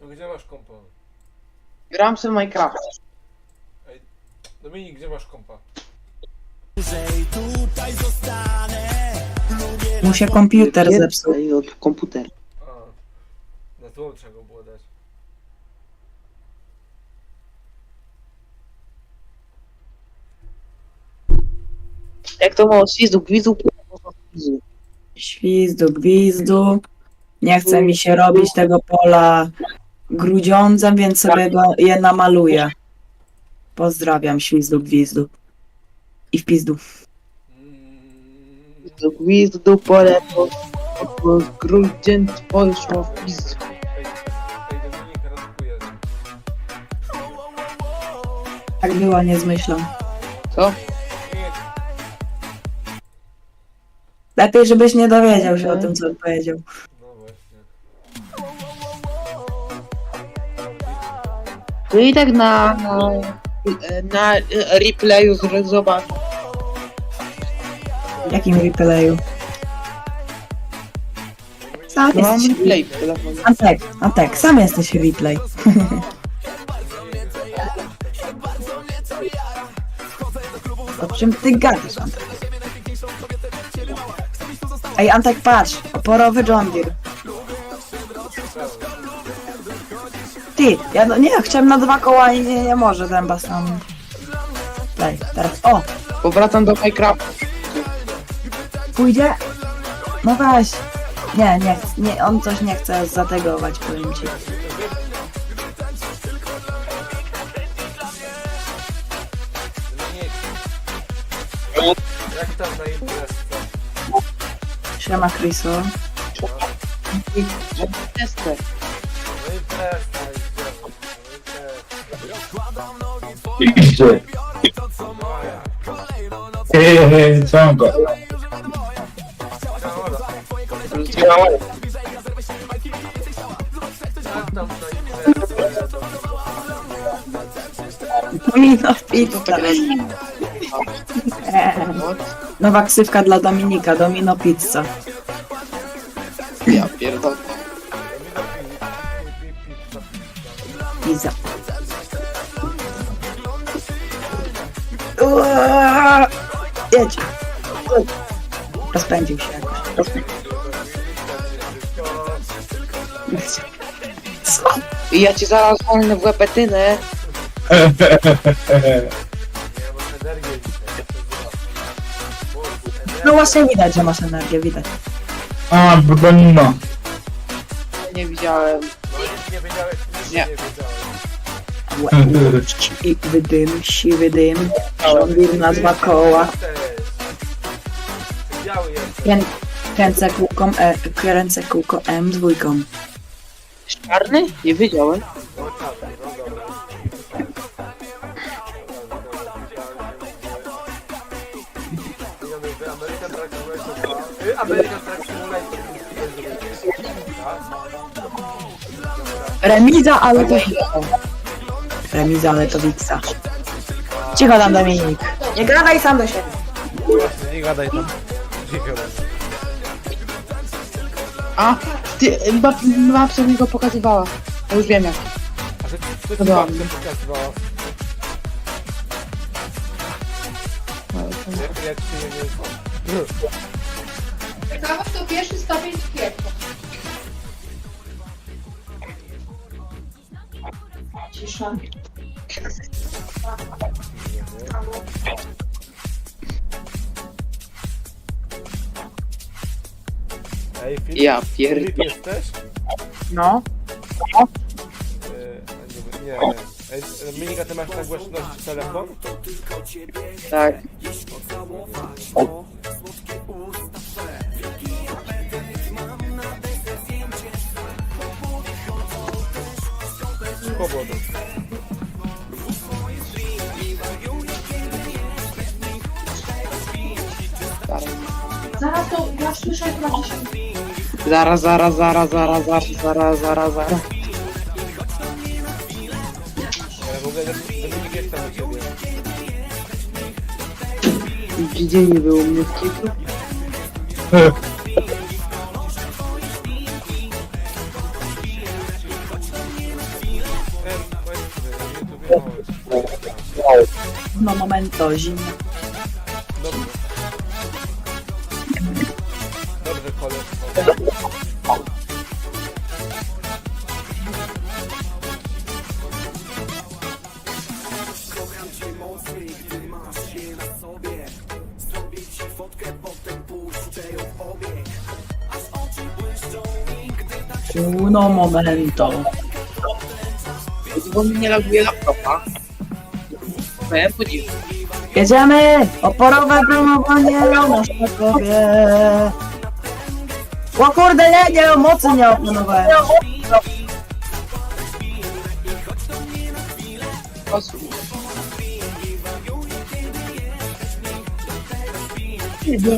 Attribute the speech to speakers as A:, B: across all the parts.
A: No gdzie masz kompa?
B: Gram sobie w Minecraft.
A: Dominik, gdzie masz kompa?
C: Mu się komputer zepsuł.
B: Ej, od komputera.
A: A, na trzeba go było dać.
B: Jak to mało swizdu, gwizdu, gwizdu.
C: Świzdu, gwizdu. Nie chce mi się robić tego pola grudziądzem, więc sobie go je namaluję. Pozdrawiam, świzdu, gwizdu. I w pizdu.
B: Gwizdu, gwizdu, pole, po, po grudzień, poszło w
A: rankujesz.
C: Tak było, nie zmyślą.
B: Co?
C: Lepiej, żebyś nie dowiedział się o tym, co powiedział.
B: To i tak na, na, na replayu z- zobacz.
C: W jakim replayu? Sam
B: No
C: jesteś
B: replay w telefonie.
C: Antek, Antek, sam jesteś replay. O czym ty gadasz, Antek? Ej, Antek, patrz, oporowy John Deere. Ty, ja no, nie, chciałem na dwa koła i nie, nie może bas tam. Play, teraz, o,
B: Powracam do Minecrafta.
C: pójdzie? No weź. Nie, nie, nie, on coś nie chce zategować, powiem ci.
A: Jak tam na imprezce?
C: Siema.
B: Tester.
D: Hehehe, songo.
A: Jak tam na imprezce?
C: Domino pizza. Nowa ksywka dla Dominika, Domino Pizza.
B: Ja pierdolę.
C: Jedź. Rozpędził się jakoś. Rozpędził. Co?
B: Ja ci zaraz walnę w łepetynę.
A: Nie, bo.
C: No właśnie widać, że masz energię, widać.
D: A, Bruno.
B: Nie widziałem.
A: No nic nie wiedziałeś, nic
B: Nie.
A: nie.
C: Łe, Siwy dym, siwy dym. Żondir na dwa koła.
A: Biały jest.
C: Krę- Kręcę kółką, e, kręcę kółko M dwójką.
B: Czarny? Nie wiedziałem.
A: Czarny, dobra. American Truck Simulator 2. American Truck Simulator.
C: Remiza, ale to Remiza, ale to. Cicho tam Dominik. Nie gadaj sam do siebie.
A: Właśnie, nie gadaj tam. Nie gadaj.
B: A, ty, mapsa mi go pokazywała. Ja już wiem jak.
A: A że co ci
B: Dobra.
A: babcia pokazywała? Jak, jak się nie wiem.
E: Ciekawe, kto pierwszy stopień kwietnia. Cisza.
A: Ej, Filip,
B: Ja
A: Filip
B: pierdolę.
A: jesteś?
C: No.
A: E, nie, nie, nie. Ej, Dominika, ty masz na głośności telefon?
B: Tak.
E: Zaraz to, ja słyszę akurat dzisiaj.
B: Zaraz, zaraz, zaraz, zaraz, zaraz, zaraz, zaraz, zaraz. Gdzie nie było mnie w kiblu?
C: No, No momento, zimno. Uno momento.
B: Bo mi nie laguje laptopa. Bo ja podziwiam.
C: Jedziemy! Oporowe promowanie na Szkowie. O kurde, nie, nie, mocy nie opanowałem.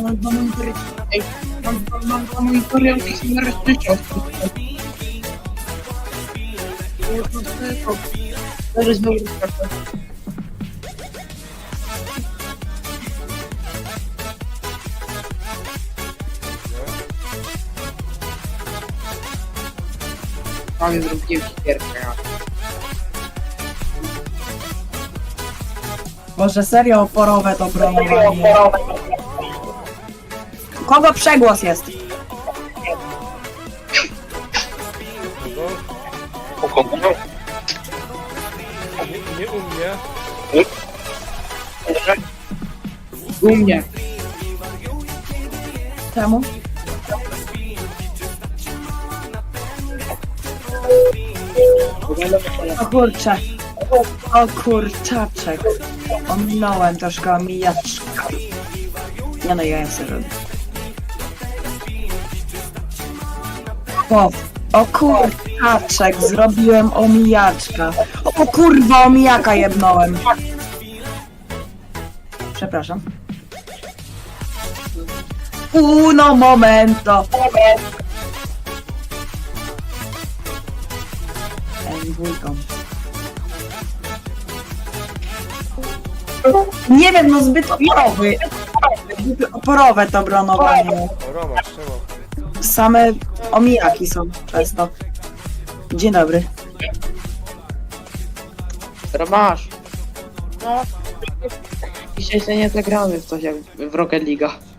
B: Mam dwa monitory. Mam, dwa monitory, ale ich nie rozliczał. Zaraz znowu rozpraszam. Mamy zrobiłem gierkę.
C: Boże, serio oporowe to bronowanie. Kogo przegłos jest?
A: U mnie.
C: Czemu? O kurcze. O kurczaczek. Ominąłem troszkę omijaczka. Nie no, ja ja sobie robię. O, o kurczaczek, zrobiłem omijaczka. O kurwa, omijaka jebnąłem. Przepraszam. Uno momento. Nie wiem, no zbyt oporowy. Zbyt oporowe to bronowanie. Same omijaki są przez to. Dzień dobry.
B: Romasz. No. Dzisiaj się nie zagramy w coś jak w Rocket League.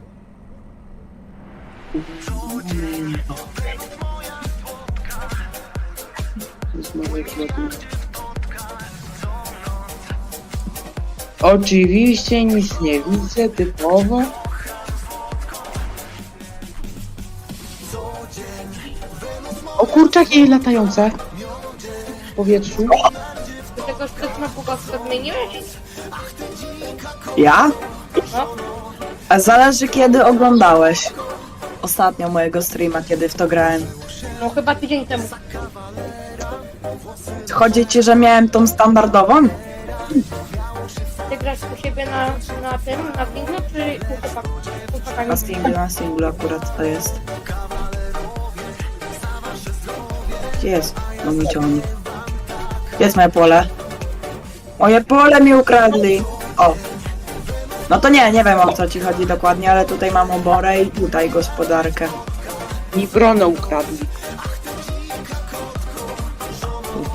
B: Oczywiście nic nie widzę, typowo. O kurczaki latające w powietrzu.
E: Do tego szczytna pogawka zmieniłeś?
C: Ja?
E: No.
C: A zależy kiedy oglądałeś. Ostatnio mojego streama, kiedy w to grałem.
E: No chyba tydzień temu.
C: Chodzi ci, że miałem tą standardową?
E: Ty grasz u siebie na, na tym, na Winglu, czy u chłopak- u chłopakami?
C: Na singlu, na singlu akurat to jest. Gdzie jest? No mi ciągnik. Gdzie jest moje pole? Moje pole mi ukradli! O! No to nie, nie wiem o co ci chodzi dokładnie, ale tutaj mam oborę i tutaj gospodarkę.
B: Mi bronę ukradli.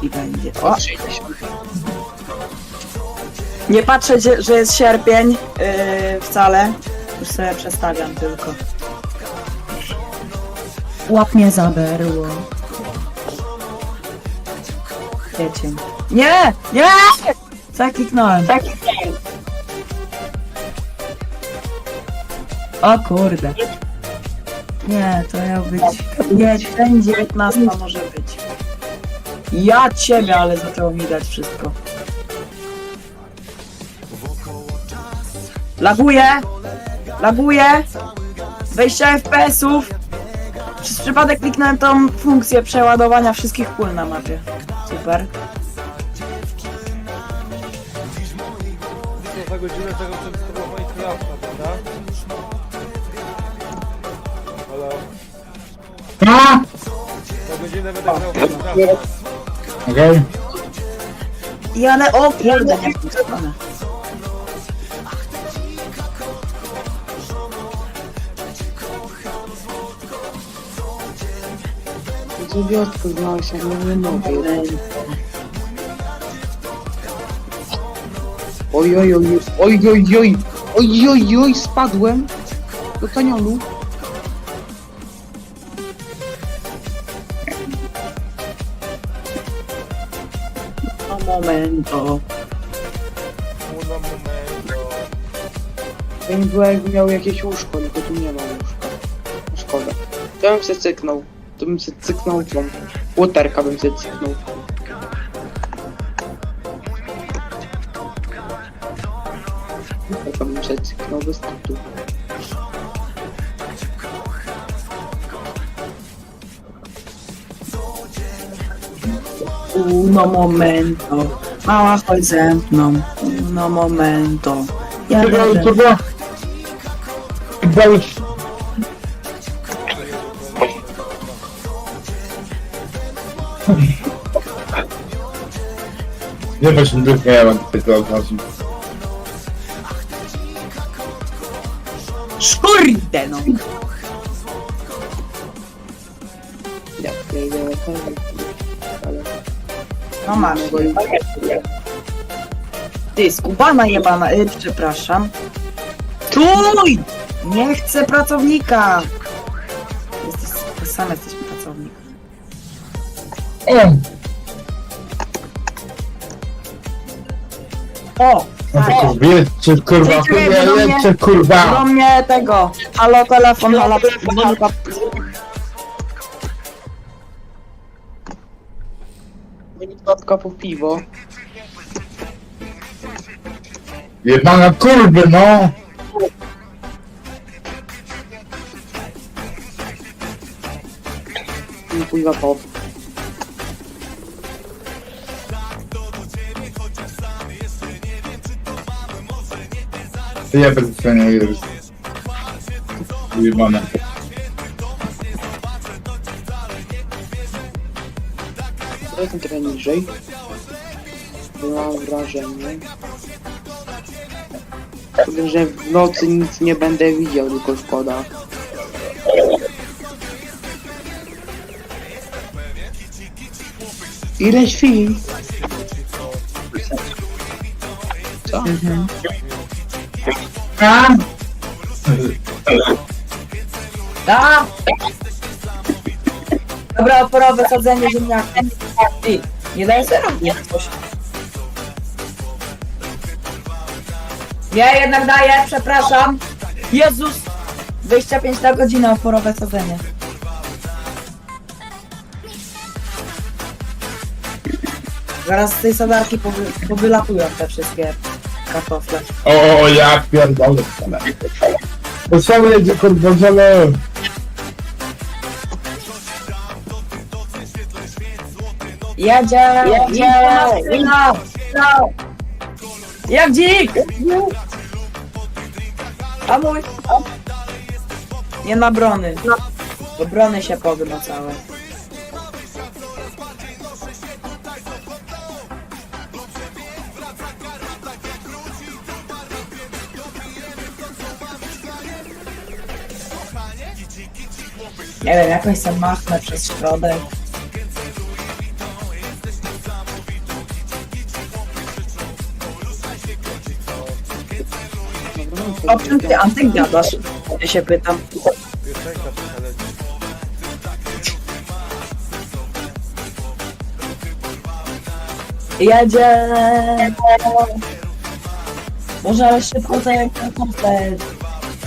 C: I będzie. O!
B: 60.
C: Nie patrzę, że- że jest sierpień yy, wcale. Już sobie przestawiam tylko. Łap mnie zaberło. Wiecie. Nie! Nie! Zakliknąłem. O kurde. Nie, to miał być... Nie, ten 19 może być. Ja ciebie, ale zaczęło mi dać wszystko. Laguje! Laguje! Wejście FPS-ów! Przez przypadek kliknąłem tą funkcję przeładowania wszystkich pól na mapie. Super.
A: Co za godzinę tego przedstawiła Minecrafta, prawda? Godzinę będę grał w Minecrafta.
D: Okej.
C: I one, o kurde, nie w tą stronę.
B: Dziewiotkę znałeś, jak nie mogę. Oj, oj, oj, oj, oj, oj, oj, oj, oj, spadłem do kanionu.
C: Momento.
A: Uno momento.
B: Było jakby miał jakieś łóżko, tylko tu nie ma łóżka. Szkoda. To bym se cyknął. To bym se cyknął tą. Łoterka bym se cyknął. Łoterka bym se cyknął bez tytułu.
C: No momento. Mała, chodź ze mną. Uno momento. Ja będę...
D: Czekaj, czekaj. Daj. Nie wiem, czym dupnie ja mam tutaj to
C: oznaczyć. No!
B: Jak to idzie, jak.
C: No masz. Ty, skubana jebana, y, przepraszam. Tuj! Nie chcę pracownika! Jesteś, sam jesteś pracownik.
D: O!
C: O!
D: No to wiecie, kurwa,
C: Czekaj,
D: kurwa,
C: do mnie- Do tego! Halo, telefon, halo, dzwonka.
B: Dodatka kopu piwo.
D: Jebana kurby, no!
B: no I pływa pop.
D: Ja bez Nie jest. Jebana.
B: Jestem trochę niżej. Mam wrażenie, że w nocy nic nie będę widział, tylko szkoda. Ile świn? Co?
D: A?
C: Da! Dobra, oporowe sadzenie ziemniaków. Ty, nie daj sobie robić coś. Ja jednak daję, przepraszam. Jezus! 25 na godzinę oporowe sadzenie. Zaraz z tej sadarki powy, powylatują te wszystkie kartofle.
D: O, ja pierdolę. To samo jedzie, kurwa.
C: No, no. Jak dzik! A mój! Nie ma brony. Bo brony się pogną całe. Nie wiem, jakoś sam machnę przez środek. O czym ty, Antek, gadasz? Ja się pytam.
A: Piosenka trochę leci.
C: Jedzie! Może ale szybko jak na kątę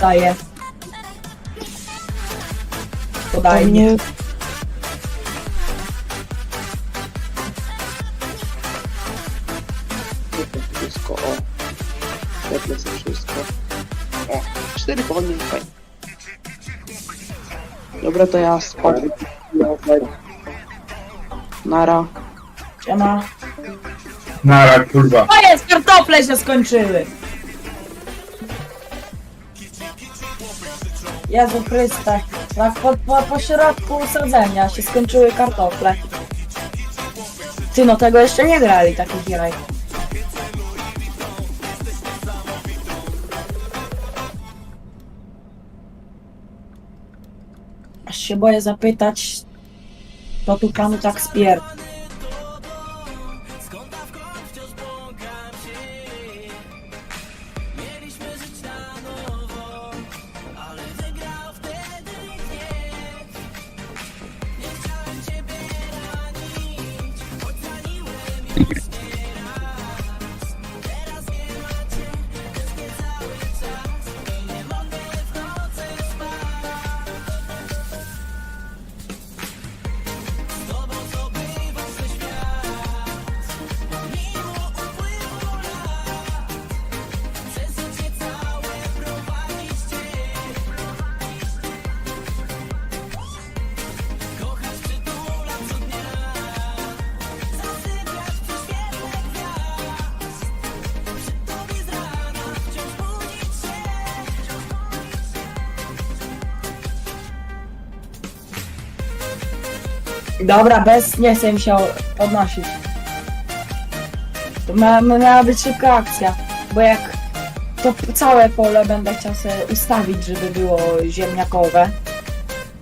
C: daje. Podaj mnie.
B: Wszystko, o. Świetle sobie wszystko. O, cztery konie, fajnie. Dobra, to ja spadłem. Nara.
C: Siema.
D: Nara, kurwa.
C: O jest, kartofle się skończyły! Jezu Chryste, tak po, po, po środku sadzenia się skończyły kartofle. Ty no tego jeszcze nie grali, taki gieraj. Aż się boję zapytać, kto tu panu tak spierd. Dobra, bez, nie chcę mi się podnosić. To ma, miała być szybka akcja, bo jak to całe pole będę chciał sobie ustawić, żeby było ziemniakowe,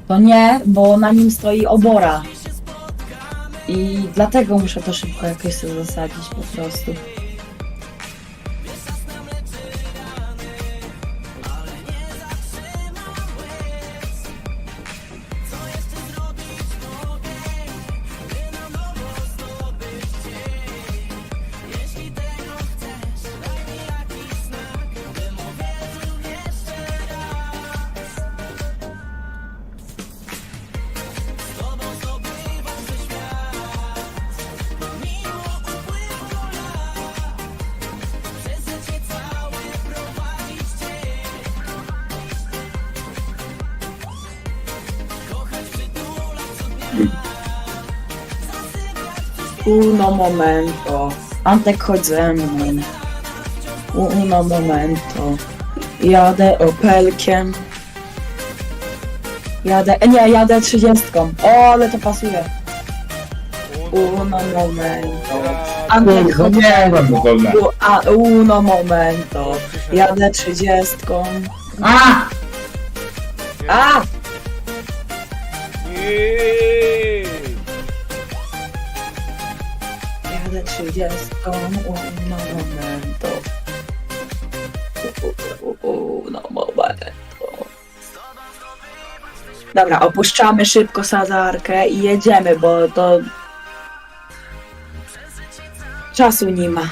C: to nie, bo na nim stoi obora. I dlatego muszę to szybko jakoś sobie zasadzić po prostu. Uno momento. Antek, chodź ze mną. Uno momento. Jadę Opelkiem. Jadę, e, nie, jadę trzydziestką. O, ale to pasuje. Uno momento. Antek, chodź
D: nie
C: ze mną. U- A, uno momento. Jadę trzydziestką.
D: A!
C: A!
A: Nie.
C: U- u- Uno momento. Dobra, opuszczamy szybko sadzarkę i jedziemy, bo to czasu nie ma.